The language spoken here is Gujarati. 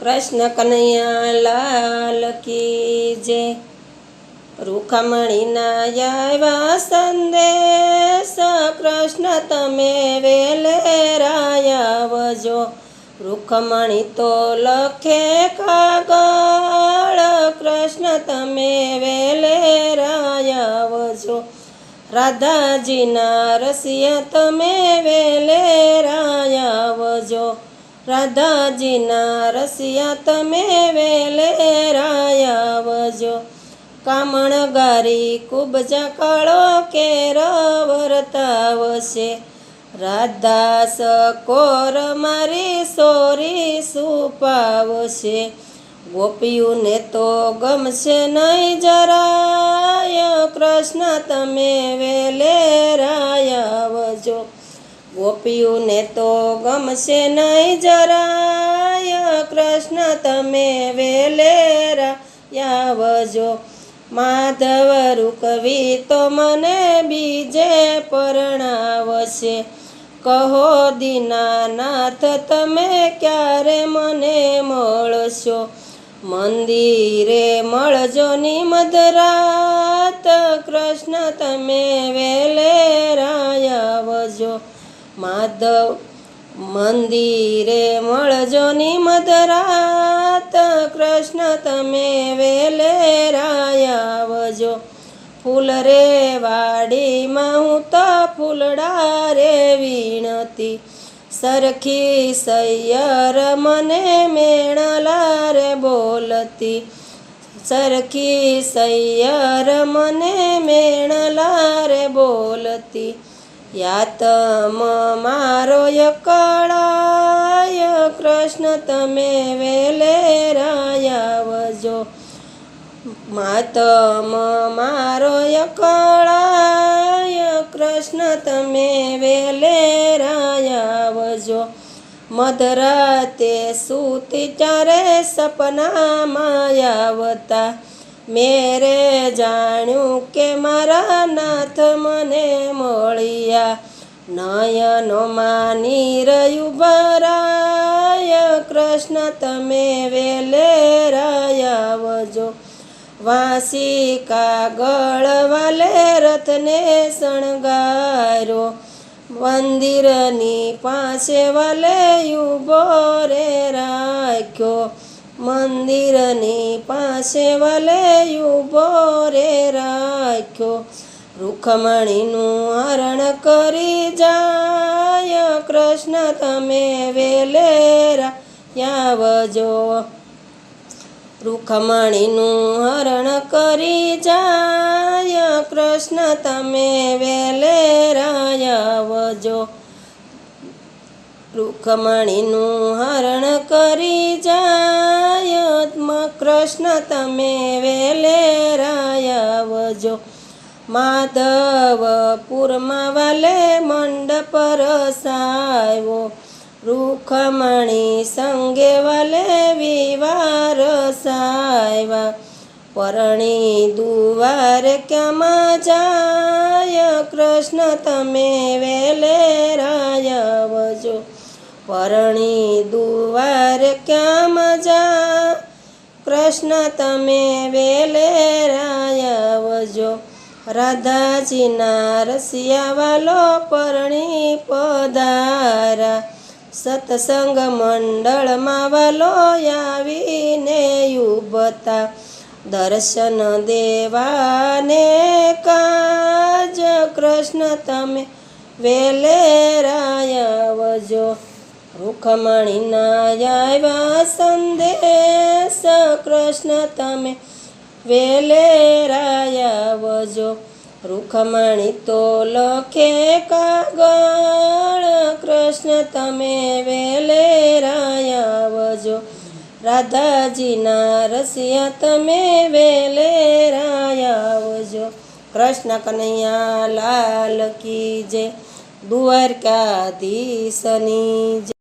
કૃષ્ણ કનૈયા લાલ કી જે રૂખમણીના આવ્યા સંદેશ કૃષ્ણ તમે વેલે રાયાવજો. રૂખમણી તો લખે કાગળ કૃષ્ણ તમે વેલે રાયાવજો. રાધાજીના રસિયા તમે વેલે રાધાજીના રસિયા તમે વેલે રાયાવજો. કામણ ગારી કુબજા કાળો કેર વર્તાવશે રાધા સકોર મારી સોરી સુપાવશે. ગોપીઓને તો ગમશે નહીં જરાય. કૃષ્ણ તમે વેલે ગોપીઓને તો ગમશે નહીં જરાય. કૃષ્ણ તમે વેલેરા વજો માધવ રૂકવી તો મને બીજે પરણાવશે. કહો દીનાનાથ, તમે ક્યારે મને મળશો? મંદિરે મળજો ની મધરાત કૃષ્ણ તમે વેલે રાયાવજો માધવ, મંદિરે મળજો ની મધરાત કૃષ્ણ તમે વેલે રાયાવજો ફૂલ રે વાડીમાં હું તો ફૂલડા રે વીણતી. સરખી સૈયર મને મેણલા રે બોલતી. સરખી સૈયર મને મેણલા રે બોલતી. યાતમ મારો યકળાય, કૃષ્ણ તમે વેલે રાયાવજો. માતમ મારો યકળાય, કૃષ્ણ તમે વેલે રાયાવજો. મધરાતે સૂતી ચારે સપના આવતા મેરે જાણ્યું કે મારા નાથ મને મળ્યા. નયનો માની રહ્યું ભરાય કૃષ્ણ તમે વેલે રાયાવજો વાંસી કાગળ વાલે રથને શણગારો. મંદિરની પાસે વાલે ઊભો રે રાખ્યો. મંદિરની પાસે વાલે રે રાખ્યો. રૂખમણીનું હરણ કરી જાય. કૃષ્ણ, તમે વેલેરા રાયાવજો રૂખમણીનું હરણ કરી જાય. કૃષ્ણ, તમે વેલેરા રાયાવજો રૂખમણીનું હરણ કરી કૃષ્ણ તમે વેલે રાયાવજો. માધવપુરમાં વાલે મંડપ રસાયો રૂખમણી સંગે વાલે વિવાર સાયવા પરણી દુવાર ક્યાંમાં જાય? કૃષ્ણ, તમે વેલે રાયાવજો. પરણી દુવાર ક્યાંમાં જા કૃષ્ણ તમે વેલે રાયાવજો રાધાજીના રસિયાવાલો પરણી પધારા. સત્સંગ મંડળમાં વાલો આવીને યુબતા દર્શન દેવાને કાજ કૃષ્ણ તમે વેલે રાયાવજો રૂખમણીના આવ્યા સંદેશ કૃષ્ણ તમે વેલે રાયાવજો. રૂખમણી તો લખે કાગળ, કૃષ્ણ તમે વેલે રાયાવજો. રાધાજીના રસિયા તમે વેલે રાયાવજો. કૃષ્ણ કનૈયા લાલ કી જય. જય.